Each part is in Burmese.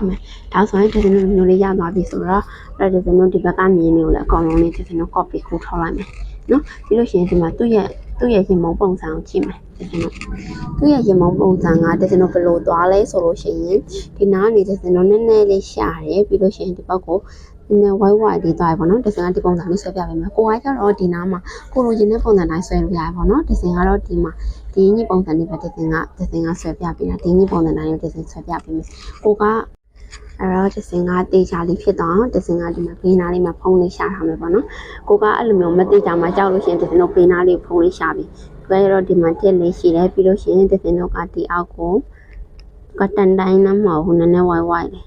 ဒီမဲ့ဒါဆိုရင်ဒီစင်တို့မျိုးလေးရသွားပြီဆိုတော့အဲ့ဒီစင်တို့ဒီဘက်ကမြင်နေကိုလည်းအကောင်လုံးလေးဒီစင်တို့ copy ခိုးထောက်လိုက်မယ်နော်ပြီးလို့ရှိရင်ဒီမှာသူ့ရဲ့သူ့ရဲ့ရင်မုံပုံစံကိုကြည့်မယ်ဒီစင်တို့သူ့ရဲ့ရင်မုံပုံစံကဒီစင်တို့ဘယ်လိုသွားလဲဆိုလို့ရှိရင်ဒီနားနေတဲ့စင်တို့နည်းနည်းလေးရှာတယ်ပြီးလို့ရှိရင်ဒီဘက်ကိုနည်းနည်းဝိုင်းဝိုင်းလေးသွားရပါတော့ဒီစင်ကဒီပုံစံလေးဆွဲပြပေးမယ်ကိုကကျတော့ဒီနားမှာကိုလိုချင်တဲ့ပုံစံတိုင်းဆွဲလို့ရတယ်ပေါ့နော်ဒီစင်ကတော့ဒီမှာဒီညပုံစံလေးပဲဒီစင်ကဒီစင်ကဆွဲပြပေးတာဒီညပုံစံတိုင်းကိုဒီစင်ဆွဲပြပေးမယ်ကိုက အဲ့တော့ဒီစင်ကတေချာလေးဖြစ်သွားအောင်ဒီစင်ကဒီမှာပေးနာလေးမှာဖုံးလေးရှာထားမယ်ပေါ့နော်ကိုကအဲ့လိုမျိုးမတေချာမှကြောက်လို့ရှိရင်ဒီစင်တို့ပေးနာလေးဖုံးလေးရှာပြီကြွဲတော့ဒီမှာတက်လေးရှိတယ်ပြီးလို့ရှိရင်ဒီစင်တို့ကဒီအောက်ကိုကတန်တိုင်းနှမမဟုတ်ဘူးနည်းနည်းဝိုင်းဝိုင်းလေး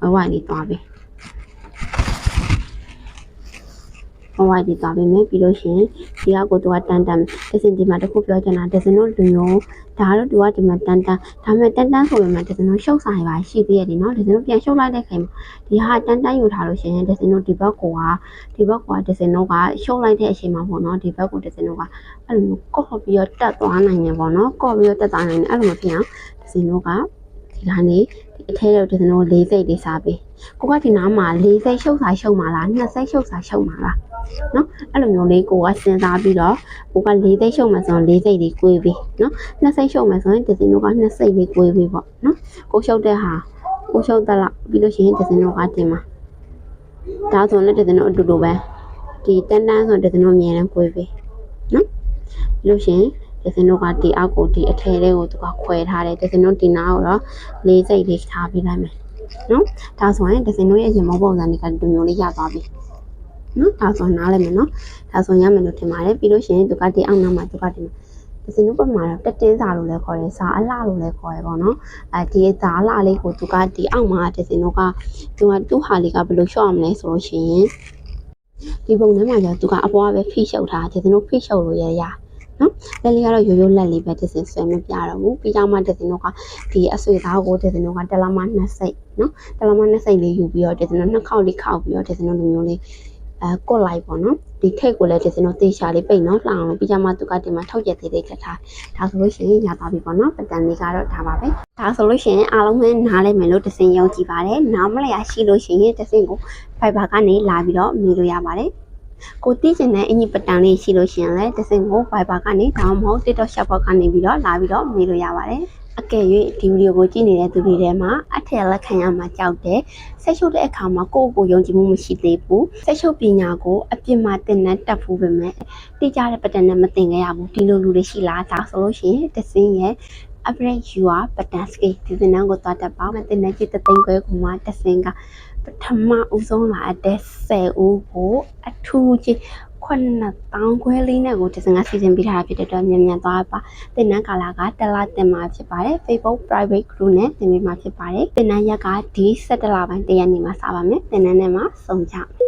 ဝိုင်းဝိုင်းလေးသွားပြီ ဝိုင်းဝိုင်းလေးသွားပြီမယ်ပြီးလို့ရှိရင်ဒီအောက်ကိုသူကတန်တန်ဒီစင်ဒီမှာတစ်ခုပြောချင်တာဒီစင်တို့လူမျိုးဒါကတော့သူကဒီမှာတန်တန်ဒါပေမဲ့တန်တန်ဆိုပေမဲ့ဒီစင်တို့ရှုပ်ဆိုင်ပါရှိသေးတယ်နော်ဒီစင်တို့ပြန်ရှုပ်လိုက်တဲ့ခိုင်မှာဒီဟာတန်းတန်းယူထားလို့ရှိရင်ဒဇင်တို့ဒီဘက်ကွာဒီဘက်ကွာဒဇင်တို့ကရှုံးလိုက်တဲ့အချိန်မှာပေါ့နော်ဒီဘက်ကိုဒဇင်တို့ကအဲ့လိုမျိုးကော့ပြီးတော့တက်သွားနိုင်တယ်ပေါ့နော်ကော့ပြီးတော့တက်သွားနိုင်တယ်အဲ့လိုမဖြစ်အောင်ဒဇင်တို့ကဒီကနေဒီအထဲတော့ဒဇင်တို့၄စိတ်လေးစားပေးကိုကဒီနားမှာ၄စိတ်ရှုပ်စာရှုပ်မှာလား၂စိတ်ရှုပ်စာရှုပ်မှာလား နော်အဲ့လိုမျိုးလေးကိုကစဉ်းစားပြီးတော့ကိုက၄သိန်းရှုပ်မှဆိုရင်၄သိန်းလေးကိုွေးပြီးနော်၂သိန်းရှုပ်မှဆိုရင်ဒဇင်တို့က၂သိန်းလေးကိုွေးပြီးပေါ့နော်ကိုရှုပ်တဲ့ဟာကိုရှုပ်တဲ့လောက်ပြီးလို့ရှိရင်ဒဇင်တို့ကတင်ပါဒါဆိုလည်းဒဇင်တို့အတူတူပဲဒီတန်းတန်းဆိုဒဇင်တို့အမြဲတမ်းကိုွေးပြီးနော်ပြီးလို့ရှိရင်ဒဇင်တို့ကဒီအောက်ကိုဒီအထည်လေးကိုသူကခွဲထားတယ်ဒဇင်တို့ဒီနားကိုတော့၄သိန်းလေးထားပြီးလိုက်မယ်နော်ဒါဆိုရင်ဒဇင်တို့ရဲ့ရင်မောပုံစံတွေကဒီလိုမျိုးလေးရသွားပြီ နော်ဒါဆိုနားလိုက်မယ်နော်ဒါဆိုရမယ်လို့ထင်ပါတယ်ပြီးလို့ရှရင်သူကဒီအောက်နားမှာသူကဒီမှာဒီစင်တို့ပမာတော့တက်တင်းစာလို့လည်းခေါ်တယ်စာအလှလို့လည်းခေါ်တယ်ပေါ့နော်အဲဒီစာအလှလေးကိုသူကဒီအောက်မှာဒီစင်တို့ကသူကသူ့ဟာလေးကဘယ်လိုရှော့ရမလဲဆိုလို့ရှိရင်ဒီပုံထဲမှာကျသူကအပေါ်ကပဲဖိရှုပ်ထားဒီစင်တို့ဖိရှုပ်လို့ရရနော်လက်လေးကတော့ရိုးရိုးလက်လေးပဲဒီစင်ဆွဲမပြတော့ဘူးပြီးကြမှာဒီစင်တို့ကဒီအဆွေသားကိုဒီစင်တို့ကတလမနှစ်စိတ်နော်တလမနှစ်စိတ်လေးယူပြီးတော့ဒီစင်တို့နှစ်ခေါက်လေးခောက်ပြီးတော့ဒီစင်တို့လိုမျိုးလေး အဲကွတ်လိုက်ပေါ့နော်ဒီထိတ်ကိုလည်းဒီစင်တို့တေချာလေးပိတ်နော်လှအောင်လို့ပြီးကြမှာသူကဒီမှာထောက်ရက်သေးသေးခက်ထားဒါဆိုလို့ရှိရင်ရသွားပြီပေါ့နော်ပတန်လေးကတော့ဒါပါပဲဒါဆိုလို့ရှိရင်အားလုံးပဲနားလဲမယ်လို့ဒီစင်ယုံကြည်ပါတယ်နားမလျာရှိလို့ရှိရင်ဒီစင်ကို Fiber ကနေလာပြီးတော့မေးလို့ရပါတယ် ကိုတီးချင်တဲ့အင်ကြီးပတန်လေးရှိလို့ရှိရင်လည်းဒီစင်ကို Fiber ကနေဒါမှမဟုတ် TikTok Shop ကနေပြီးတော့လာပြီးတော့မေးလို့ရပါတယ်အကယ်၍ဒီဗီဒီယိုကိုကြည့်နေတဲ့သူတွေထဲမှာအထက်လက်ခံရမှာကြောက်တယ်ဆက်ရှုပ်တဲ့အခါမှာကိုယ့်ကိုယ်ယုံကြည်မှုမရှိသေးဘူးဆက်ရှုပ်ပညာကိုအပြစ်မှာတင်နဲ့တက်ဖို့ပဲမဲ့တိကျတဲ့ပတန်နဲ့မတင်ခဲ့ရဘူးဒီလိုလူတွေရှိလားဒါဆိုလို့ရှိရင်တစင်းရဲ့ average you are button scale ဒီစနန်းကိုသွားတက်ပါမယ်တင်တဲ့จิตသိန်းခွဲကမှတစင်းက ပထမဦးဆုံးလာတဲ့10ဦးကိုအထူးကြီးခွနတောင်းခွဲလေးနဲ့ကိုဒီစင်ကစီစဉ်ပေးထားတာဖြစ်တဲ့အတွက်မြန်မြန်သွားပါတင်နန်းကာလာကတလတင်မှာဖြစ်ပါတယ် Facebook private group နဲ့တင်ပေးမှာဖြစ်ပါတယ်တင်နန်းရက်ကဒီ17လပိုင်းတရက်နေ့မှာစပါမယ်တင်နန်းနဲ့မှာစုံကြမယ်